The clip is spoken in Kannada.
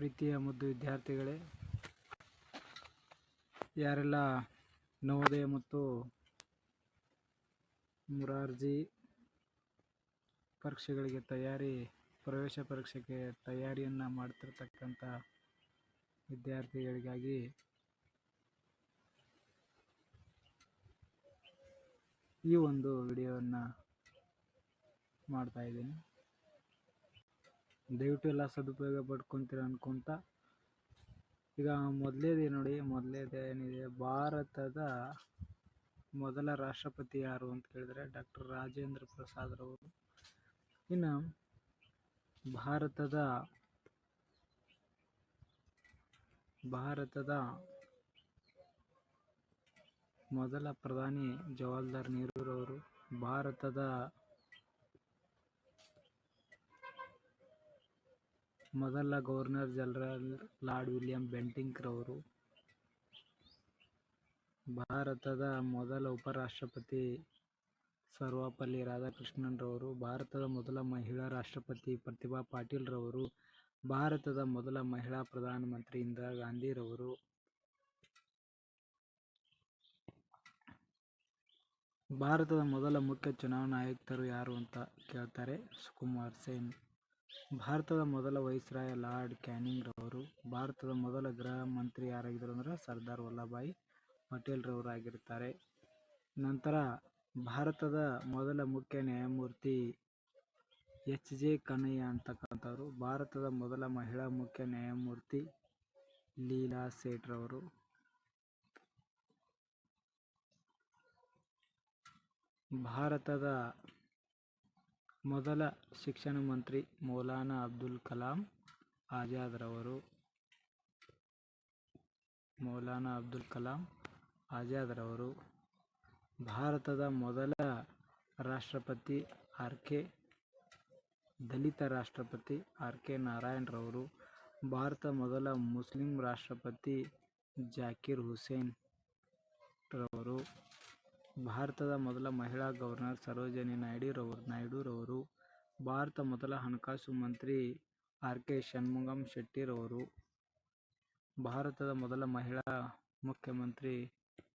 ಪ್ರೀತಿಯ ಮುದ್ದು ವಿದ್ಯಾರ್ಥಿಗಳೇ, ಯಾರೆಲ್ಲ ನವೋದಯ ಮತ್ತು ಮುರಾರ್ಜಿ ಪರೀಕ್ಷೆಗಳಿಗೆ ತಯಾರಿ, ಪ್ರವೇಶ ಪರೀಕ್ಷೆಗೆ ತಯಾರಿಯನ್ನು ಮಾಡ್ತಿರ್ತಕ್ಕಂಥ ವಿದ್ಯಾರ್ಥಿಗಳಿಗಾಗಿ ಈ ಒಂದು ವಿಡಿಯೋವನ್ನು ಮಾಡ್ತಾ ಇದ್ದೀನಿ. ದಯವಿಟ್ಟು ಎಲ್ಲ ಸದುಪಯೋಗ ಪಡ್ಕೊತೀರ ಅನ್ಕೊಂತ. ಈಗ ಮೊದಲೇದೇ ನೋಡಿ, ಮೊದಲೇದೇ ಏನಿದೆ, ಭಾರತದ ಮೊದಲ ರಾಷ್ಟ್ರಪತಿ ಯಾರು ಅಂತ ಕೇಳಿದ್ರೆ ಡಾಕ್ಟರ್ ರಾಜೇಂದ್ರ ಪ್ರಸಾದ್ ರವರು. ಇನ್ನು ಭಾರತದ ಭಾರತದ ಮೊದಲ ಪ್ರಧಾನಿ ಜವಾಹರ್ಲಾಲ್ ನೆಹರೂರವರು, ಭಾರತದ ಮೊದಲ governor general lord William Bentinck ರವರು ಭಾರತದ ಮೊದಲ ಉಪರಾಷ್ಟ್ರಪತಿ ಸರ್ವಪಲ್ಲಿ ರಾಧಾಕೃಷ್ಣನ್ ರವರು ಭಾರತದ ಮೊದಲ ಮಹಿಳಾ ರಾಷ್ಟ್ರಪತಿ ಪ್ರತಿಭಾ ಪಾಟೀಲ್ ರವರು ಭಾರತದ ಮೊದಲ ಮಹಿಳಾ ಪ್ರಧಾನಮಂತ್ರಿ ಇಂದಿರಾ ಗಾಂಧಿ ರವರು ಭಾರತದ ಮೊದಲ ಮುಖ್ಯ ಚುನಾವಣಾ ಆಯುಕ್ತರು ಯಾರು ಅಂತ ಕೇಳ್ತಾರೆ ಸುಕುಮಾರ್ ಸೇನ್. ಭಾರತದ ಮೊದಲ ವೈಸ್ರಾಯ್ ಲಾರ್ಡ್ ಕ್ಯಾನಿಂಗ್ ರವರು, ಭಾರತದ ಮೊದಲ ಗೃಹ ಮಂತ್ರಿ ಯಾರಾಗಿದ್ದರು ಅಂದ್ರೆ ಸರ್ದಾರ್ ವಲ್ಲಭಾಯ್ ಪಟೇಲ್ ರವರು ಆಗಿರ್ತಾರೆ. ನಂತರ ಭಾರತದ ಮೊದಲ ಮುಖ್ಯ ನ್ಯಾಯಮೂರ್ತಿ ಎಚ್ ಜೆ ಕನ್ನಯ್ಯ ಅಂತಕ್ಕಂಥವ್ರು, ಭಾರತದ ಮೊದಲ ಮಹಿಳಾ ಮುಖ್ಯ ನ್ಯಾಯಮೂರ್ತಿ ಲೀಲಾ ಸೇಠ್ ರವರು. ಭಾರತದ ಮೊದಲ ಶಿಕ್ಷಣ ಮಂತ್ರಿ ಮೌಲಾನಾ ಅಬ್ದುಲ್ ಕಲಾಂ ಆಜಾದ್ರವರು. ಮೌಲಾನಾ ಅಬ್ದುಲ್ ಕಲಾಂ ಆಜಾದ್ರವರು. ಭಾರತದ ಮೊದಲ ರಾಷ್ಟ್ರಪತಿ ಆರ್ ಕೆ ದಲಿತ ರಾಷ್ಟ್ರಪತಿ ಆರ್ ಕೆ ನಾರಾಯಣರವರು. ಭಾರತ ಮೊದಲ ಮುಸ್ಲಿಂ ರಾಷ್ಟ್ರಪತಿ ಜಾಕಿರ್ ಹುಸೇನ್ ರವರು. ಭಾರತದ ಮೊದಲ ಮಹಿಳಾ ಗವರ್ನರ್ ಸರೋಜಿನಿ ನಾಯ್ಡುರವರು ಭಾರತ ಮೊದಲ ಹಣಕಾಸು ಮಂತ್ರಿ ಆರ್ ಕೆ ಷಣ್ಮುಗಂ ಶೆಟ್ಟಿರವರು ಭಾರತದ ಮೊದಲ ಮಹಿಳಾ ಮುಖ್ಯಮಂತ್ರಿ